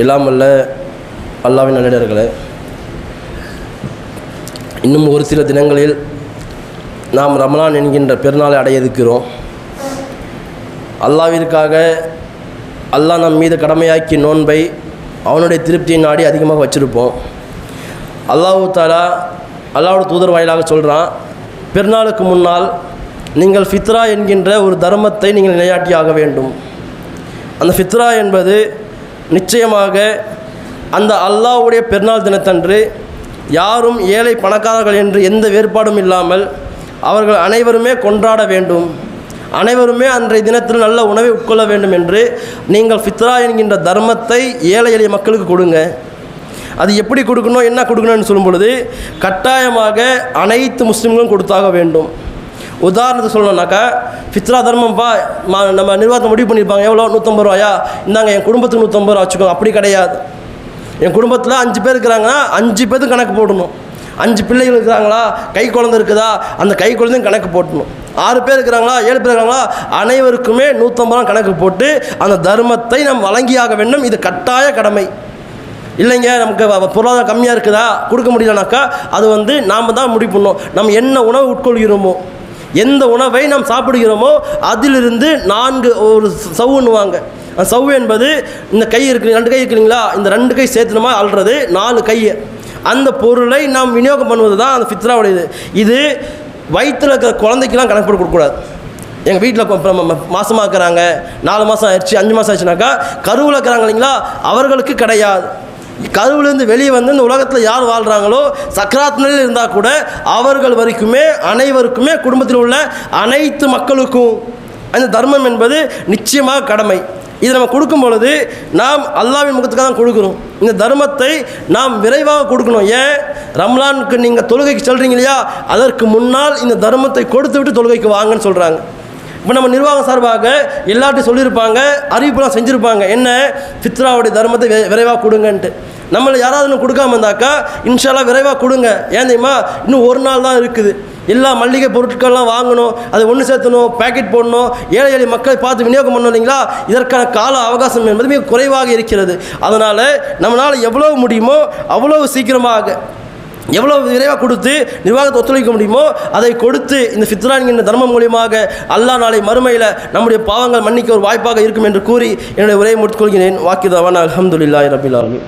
இல்லாமல்ல அல்லாவின் நல்லிடர்களே இன்னும் ஒரு சில தினங்களில் நாம் ரமலான் என்கின்ற பெருநாளை அடைய இருக்கிறோம் அல்லாவிற்காக அல்லாஹ் நம் மீது கடமையாக்கி நோன்பை அவனுடைய திருப்தியை நாடி அதிகமாக வச்சுருப்போம். அல்லாஹு தாலா அல்லாவோட தூதர் வாயிலாக சொல்கிறான் பெருநாளுக்கு முன்னால் நீங்கள் ஃபித்ரா என்கின்ற ஒரு தர்மத்தை நீங்கள் நிலையாட்டி ஆக வேண்டும். அந்த ஃபித்ரா என்பது நிச்சயமாக அந்த அல்லாஹ்வுடைய பெருநாள் தினத்தன்று யாரும் ஏழை பணக்காரர்கள் என்று எந்த வேறுபாடும் இல்லாமல் அவர்கள் அனைவருமே கொண்டாட வேண்டும். அனைவருமே அன்றைய தினத்தில் நல்ல உணவை உட்கொள்ள வேண்டும் என்று நீங்கள் ஃபித்ரா என்கின்ற தர்மத்தை ஏழை எளிய மக்களுக்கு கொடுங்க. அது எப்படி கொடுக்கணும் என்ன கொடுக்கணும்னு சொல்லும் பொழுது கட்டாயமாக அனைத்து முஸ்லீம்களும் கொடுத்தாக வேண்டும். உதாரணத்துக்கு சொல்லணும்னாக்கா ஃபித்ரா தர்மம்ப்பா மா நம்ம நிர்வாகத்தை முடிவு பண்ணியிருப்பாங்க. எவ்வளோ? நூற்றம்பது ரூபாயா? இந்தாங்க என் குடும்பத்துக்கு நூற்றம்பது ரூபா வச்சுக்கோங்க. அப்படி கிடையாது. என் குடும்பத்தில் அஞ்சு பேர் இருக்கிறாங்கன்னா அஞ்சு பேருக்கு கணக்கு போடணும். அஞ்சு பிள்ளைகள் இருக்கிறாங்களா? கை குழந்தை இருக்குதா? அந்த கை குழந்தையும் கணக்கு போட்டணும். ஆறு பேர் இருக்கிறாங்களா? ஏழு பேர் இருக்கிறாங்களா? அனைவருக்குமே நூற்றம்பது ரூபா கணக்கு போட்டு அந்த தர்மத்தை நாம் வழங்கியாக வேண்டும். இது கட்டாய கடமை. இல்லைங்க நமக்கு பொருளாதாரம் கம்மியாக இருக்குதா? கொடுக்க முடியலனாக்கா அது வந்து நாம் தான் முடிவு பண்ணோம் நம்ம என்ன உணவு உட்கொள்கிறோமோ எந்த உணவை நாம் சாப்பிடுகிறோமோ அதிலிருந்து நான்கு ஒரு சவ்வுன்னுவாங்க. அந்த என்பது இந்த கை இருக்கு ரெண்டு கை இருக்குங்களா? இந்த ரெண்டு கை சேர்த்துனமா அல்றது? நாலு கை. அந்த பொருளை நாம் விநியோகம் பண்ணுவது தான் அந்த ஃபித்ராவுடையது. இது வயிற்றில் இருக்கிற குழந்தைக்கெல்லாம் கணக்கு போட்டு கொடுக்கக்கூடாது. எங்கள் வீட்டில் மாதமாக இருக்கிறாங்க நாலு மாதம் ஆயிடுச்சு அஞ்சு மாதம் ஆயிடுச்சுனாக்கா கருவில் இருக்கிறாங்க இல்லைங்களா? அவர்களுக்கு கிடையாது. கருவிலேருந்து வெளியே வந்து இந்த உலகத்தில் யார் வாழ்கிறாங்களோ சக்கராத் நிலையில் இருந்தால் கூட அவர்கள் வரைக்குமே அனைவருக்குமே குடும்பத்தில் உள்ள அனைத்து மக்களுக்கும் அந்த தர்மம் என்பது நிச்சயமாக கடமை. இது நம்ம கொடுக்கும் பொழுது நாம் அல்லாவின் முகத்துக்காக தான் கொடுக்குறோம். இந்த தர்மத்தை நாம் விரைவாக கொடுக்கணும். ஏன்? ரம்லானுக்கு நீங்கள் தொழுகைக்கு சொல்கிறீங்க இல்லையா? அதற்கு முன்னால் இந்த தர்மத்தை கொடுத்து விட்டு தொழுகைக்கு வாங்கன்னு சொல்கிறாங்க இப்போ நம்ம நிர்வாகம் சார்பாக எல்லார்ட்டையும் சொல்லியிருப்பாங்க அறிவிப்புலாம் செஞ்சுருப்பாங்க. என்ன? ஃபித்ராவுடைய தர்மத்தை விரைவாக கொடுங்கன்ட்டு. நம்மளை யாராவது கொடுக்காம இருந்தாக்கா இன்ஷால்லா விரைவாக கொடுங்க. ஏன் தெரியுமா? இன்னும் ஒரு நாள் தான் இருக்குது. எல்லா மல்லிகை பொருட்கள்லாம் வாங்கணும் அதை ஒன்று சேர்த்தணும் பேக்கெட் போடணும் ஏழை ஏழை மக்களை பார்த்து விநியோகம் பண்ணணும் இல்லைங்களா? இதற்கான கால அவகாசம் என்பது மிக குறைவாக இருக்கிறது. அதனால் நம்மளால் எவ்வளோ முடியுமோ அவ்வளோ சீக்கிரமாக எவ்வளோ விரைவாக கொடுத்து நிர்வாகத்தை ஒத்துழைக்க முடியுமோ அதை கொடுத்து இந்த ஃபித்ரா என்கின்ற தர்மம் மூலியமாக அல்லாஹ் நாளை மறுமையில் நம்முடைய பாவங்கள் மன்னிக்க ஒரு வாய்ப்பாக இருக்கும் என்று கூறி என்னுடைய உரையை முடித்துக்கொள்கிறேன் வாக்கிதாவான் அல்ஹம்துலில்லாஹி ரபிலாமி